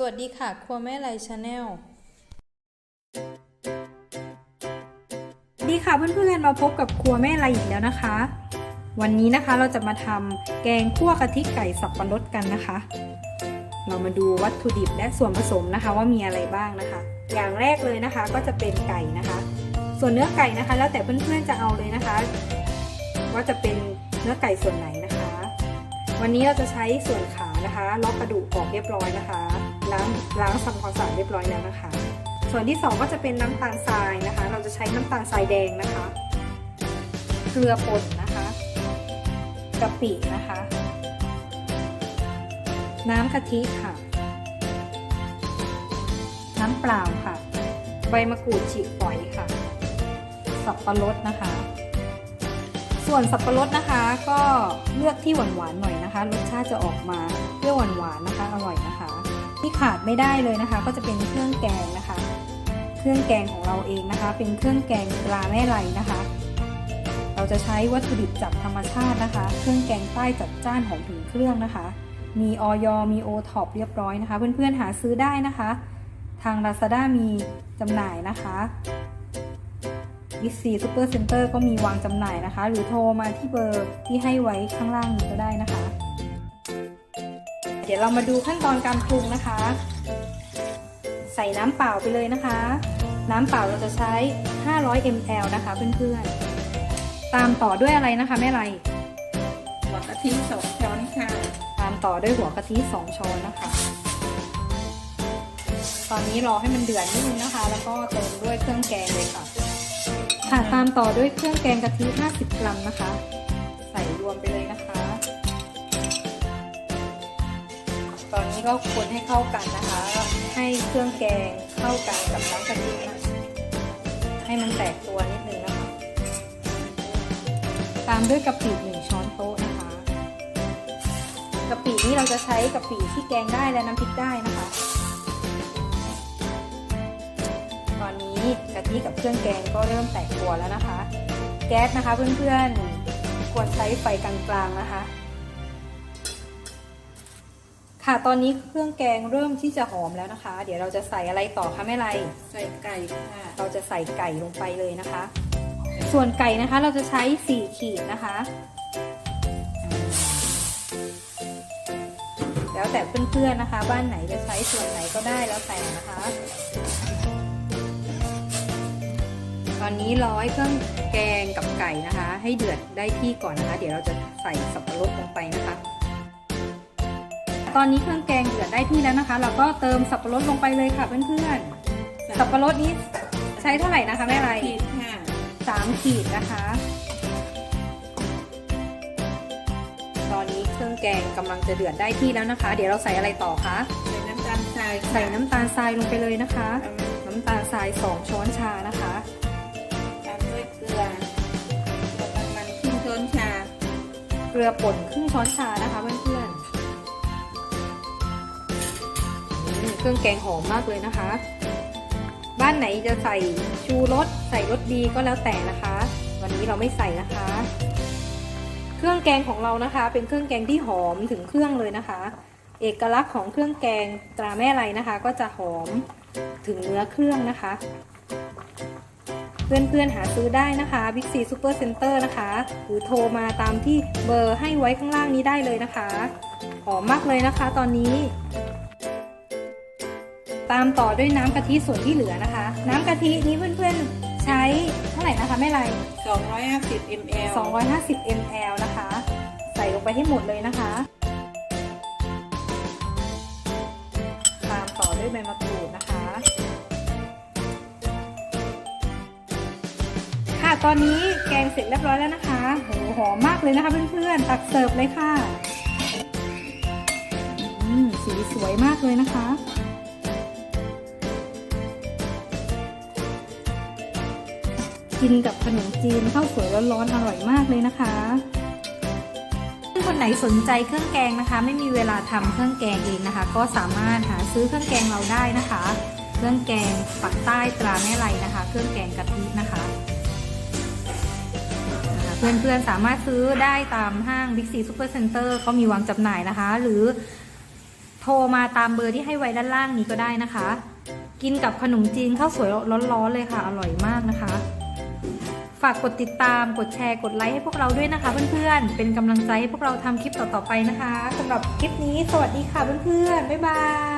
สวัสดีค่ะ ครัวแม่ไรชาแนลดีค่ะเพื่อนๆมาพบกับครัวแม่ไรอีกแล้วนะคะ วันนี้นะคะเราจะมาทำแกงคั่วกะทิไก่สับปะรดกันนะคะ เรามาดูวัตถุดิบและส่วนผสมนะคะว่ามีอะไรบ้างนะคะ อย่างแรกเลยนะคะก็จะเป็นไก่นะคะ ส่วนเนื้อไก่นะคะ แล้วแต่เพื่อนๆจะเอาเลยนะคะ ว่าจะเป็นเนื้อไก่ส่วนไหน วันนี้เราจะใช้ส่วนขานะคะล็อกกระดูกออกเรียบร้อยนะคะล้างล้างทำความสะอาดเรียบร้อยแล้วนะคะ ส่วนที่สองก็จะเป็นน้ำตาลทรายนะคะ เราจะใช้น้ำตาลทรายแดงนะคะเกลือป่นนะคะกะปินะคะ น้ำกะทิค่ะ น้ำเปล่าค่ะ ใบมะกรูดฉีกฝอยค่ะ สับปะรดนะคะ ส่วนสับปะรดนะคะก็เลือกที่หวานๆหน่อยนะคะ รสชาติจะออกมาเปรี้ยวหวานๆนะคะ อร่อยนะคะ ที่ขาดไม่ได้เลยนะคะ ก็จะเป็นเครื่องแกงนะคะ เครื่องแกงของเราเองนะคะ เป็นเครื่องแกงตราแม่ไรนะคะ เราจะใช้วัตถุดิบจากธรรมชาตินะคะ เครื่องแกงใต้จัดจ้านหอมถึงเครื่องนะคะ มีออยมีโอท็อปเรียบร้อยนะคะ เพื่อนๆหาซื้อได้นะคะ ทาง Lazada มีจำหน่ายนะคะ บิ๊กซีซูเปอร์เซ็นเตอร์ก็มีวางจำหน่ายนะคะ หรือโทรมาที่เบอร์ที่ให้ไว้ข้างล่างนี้ก็ได้นะคะ เดี๋ยวเรามาดูขั้นตอนการปรุงนะคะ ใส่น้ำเปล่าไปเลยนะคะ น้ำเปล่าเราจะใช้ 500 ml นะคะเพื่อนๆ ตามต่อด้วยอะไรนะคะแม่ไรหัวกะทิสองช้อนค่ะ ตามต่อด้วยหัวกะทิ2ช้อนนะคะตอนนี้รอให้มันเดือดนิดนึงนะคะ แล้วก็เติมด้วยเครื่องแกงเลยค่ะ ค่ะตามต่อด้วยเครื่องแกงกะทิ 50 กรัมนะคะ ใส่รวมไปเลยนะคะ ตอนนี้ก็คนให้เข้ากันนะคะ ให้เครื่องแกงเข้ากันกับน้ำกะทินะให้มันแตกตัวนิดนึงนะคะ ตามด้วยกะปิหนึ่งช้อนโต๊ะนะคะกะปินี้เราจะใช้กะปิที่แกงได้และน้ำพริกได้นะคะ กะทิกับเครื่องแกงก็เริ่มแตกตัวแล้วนะคะ แก๊สนะคะเพื่อนๆควรใช้ไฟกลางๆนะคะ ค่ะตอนนี้เครื่องแกงเริ่มที่จะหอมแล้วนะคะ เดี๋ยวเราจะใส่อะไรต่อคะแม่ไรใส่ไก่ค่ะเราจะใส่ไก่ลงไปเลยนะคะ ส่วนไก่นะคะเราจะใช้4ขีดนะคะ แล้วแต่เพื่อนๆนะคะ บ้านไหนจะใช้ส่วนไหนก็ได้แล้วแต่นะคะต อนนี้ร้อยเครื่องแกงกับไก่นะคะ ให้เดือดได้ที่ก่อนนะคะ เดี๋ยวเราจะใส่สับปะรดลงไปนะคะ ตอนนี้เครื่องแกงเดือดได้ที่แล้วนะคะ เราก็เติมสับปะรดลงไปเลยค่ะเพื่อนๆสับปะรดนี้ใช้เท่าไหร่นะคะแม่ไรผิดค่ะสามขีดนะคะ ตอนนี้เครื่องแกงกำลังจะเดือดได้ที่แล้วนะคะ เดี๋ยวเราใส่อะไรต่อคะใส่น้ำตาลทรายค่ะใส่น้ำตาลทรายลงไปเลยนะคะ น้ำตาลทราย2ช้อนชานะคะตามด้วย เกลือเกลือประมาณครึ่งช้อนชา เกลือป่นครึ่งช้อนชานะคะเพื่อนๆเครื่องแกงหอมมากเลยนะคะ บ้านไหนจะใส่ชูรสใส่รสดีก็แล้วแต่นะคะ วันนี้เราไม่ใส่นะคะ เครื่องแกงของเรานะคะ เป็นเครื่องแกงที่หอมถึงเครื่องเลยนะคะ เอกลักษณ์ของเครื่องแกงตราแม่ไรนะคะ ก็จะหอมถึงเนื้อเครื่องนะคะ เพื่อนๆหาซื้อได้นะคะ Big C Super Center นะคะ หรือโทรมาตามที่เบอร์ให้ไว้ข้างล่างนี้ได้เลยนะคะหอมมากเลยนะคะตอนนี้ ตามต่อด้วยน้ำกะทิส่วนที่เหลือนะคะ น้ำกะทินี้เพื่อนๆใช้เท่าไหร่นะคะแม่ไร250 ml 250 ml นะคะ ใส่ลงไปให้หมดเลยนะคะ ตามต่อด้วยใบมะกรูด ตอนนี้แกงเสร็จเรียบร้อยแล้วนะคะโหหอมมากเลยนะคะเพื่อนๆ ตักเสิร์ฟเลยค่ะอืมสีสวยมากเลยนะคะ กินกับขนมจีนข้าวสวยร้อนๆอร่อยมากเลยนะคะคนไหนสนใจเครื่องแกงนะคะ ไม่มีเวลาทำเครื่องแกงเองนะคะ ก็สามารถหาซื้อเครื่องแกงเราได้นะคะ เครื่องแกงปักใต้ตราแม่ไรนะคะ เครื่องแกงกะทินะคะ เพื่อนๆสามารถซื้อได้ตามห้าง Big C Super Center เขามีวางจำหน่ายนะคะ หรือโทรมาตามเบอร์ที่ให้ไว้ด้านล่างนี้ก็ได้นะคะ กินกับขนมจีนข้าวสวยร้อนๆเลยค่ะ อร่อยมากนะคะ ฝากกดติดตามกดแชร์กดไลค์ให้พวกเราด้วยนะคะเพื่อนๆเป็นกำลังใจให้พวกเราทำคลิปต่อๆไปนะคะสำหรับคลิปนี้สวัสดีค่ะเพื่อนๆบ๊ายบาย